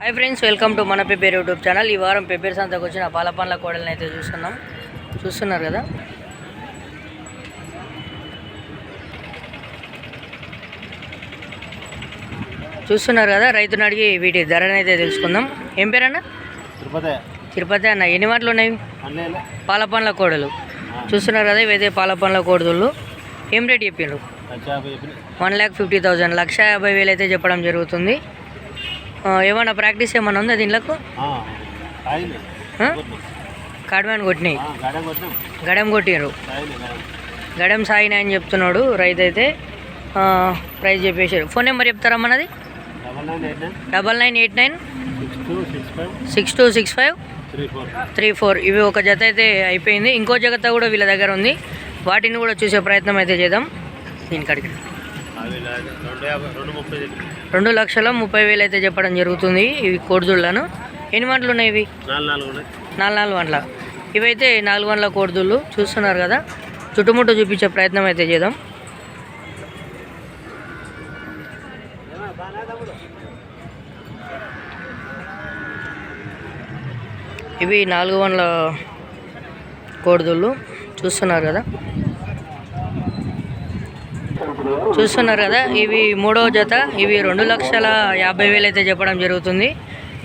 Hi friends welcome to మన పెప్పేర్ YouTube channel ఈ వారం పెప్పేర్ సంతకు వచ్చిన పాల పండ్ల కోడలను అయితే చూస్తున్నాం చూస్తున్నారు కదా? చూస్తున్నారు కదా? రైతుని అడిగి వీటి ధరని అయితే తెలుసుకుందాం. ఏం పేరన్నా? తిరుపతి. తిరుపతి అన్న. ఎన్ని మాటలు ఉన్నాయి? పాల పండ్ల కోడలు. చూస్తున్నారు కదా? ఇవైతే పాల పండ్ల కోడలు ఏం రేట్ చెప్పిండ్రు వన్ ల్యాక్ ఫిఫ్టీ థౌజండ్ లక్ష యాభై వేలు అయితే చెప్పడం జరుగుతుంది. ఏమన్నా ప్రాక్టీస్ ఏమన్నా ఉందా ఆ? కాడమని కొట్టినాయి గడం కొట్టినాం గడెం సాయినా అని చెప్తున్నాడు రైతు అయితే ఆ, ప్రైస్ చెప్పేశారు. ఫోన్ నెంబర్ చెప్తారా మనది double nine eight nine. Six two six five. Three four. ఇవి ఒక జత అయితే అయిపోయింది. ఇంకో జత కూడా వీళ్ళ దగ్గర ఉంది. వాటిని కూడా చూసే ప్రయత్నం అయితే చేద్దాం. అవి లేదు. రెండు లక్షల ముప్పై వేలు అయితే చెప్పడం జరుగుతుంది ఇవి కోడిదుళ్ళను ఎన్ని వంటలు ఉన్నాయి ఇవి? నాలుగు నాలుగు ఉన్నాయి. నాలుగు నాలుగు వంటల? ఇవైతే నాలుగు వందల కోడిదుళ్ళు చూస్తున్నారు కదా. చుట్టుముట్టు చూపించే ప్రయత్నం అయితే చేద్దాం. ఇవి నాలుగు వందల కోడిదుళ్ళు చూస్తున్నారు కదా. చూస్తున్నారు కదా ఇవి మూడవ జత ఇవి రెండు లక్షల యాభై వేలు అయితే చెప్పడం జరుగుతుంది.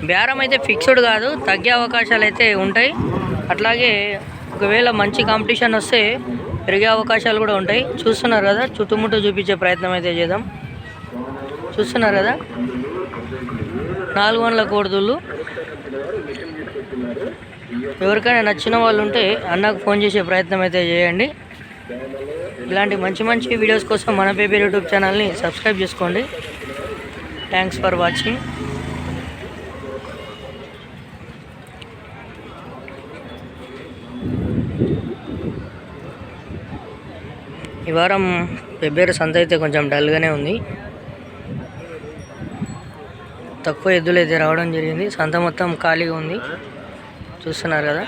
బేరం అయితే ఫిక్స్డ్ కాదు తగ్గే అవకాశాలు అయితే ఉంటాయి. అట్లాగే ఒకవేళ మంచి కాంపిటీషన్ వస్తే పెరిగే అవకాశాలు కూడా ఉంటాయి. చూస్తున్నారు కదా చుట్టుముట్టు చూపించే ప్రయత్నం అయితే చేద్దాం. చూస్తున్నారు కదా నాలుగు వందల కోడుదుళ్ళు ఎవరికైనా నచ్చిన వాళ్ళు ఉంటే అన్నకు ఫోన్ చేసే ప్రయత్నం అయితే చేయండి. ఇలాంటి మంచి మంచి వీడియోస్ కోసం మన పేపర్ యూట్యూబ్ ఛానల్ని సబ్స్క్రైబ్ చేసుకోండి. థ్యాంక్స్ ఫర్ వాచింగ్ ఈ వారం పెబ్బేరు సంత అయితే కొంచెం డల్గానే ఉంది. తక్కువ ఎద్దులు అయితే రావడం జరిగింది. సంత మొత్తం ఖాళీగా ఉంది. చూస్తున్నారు కదా.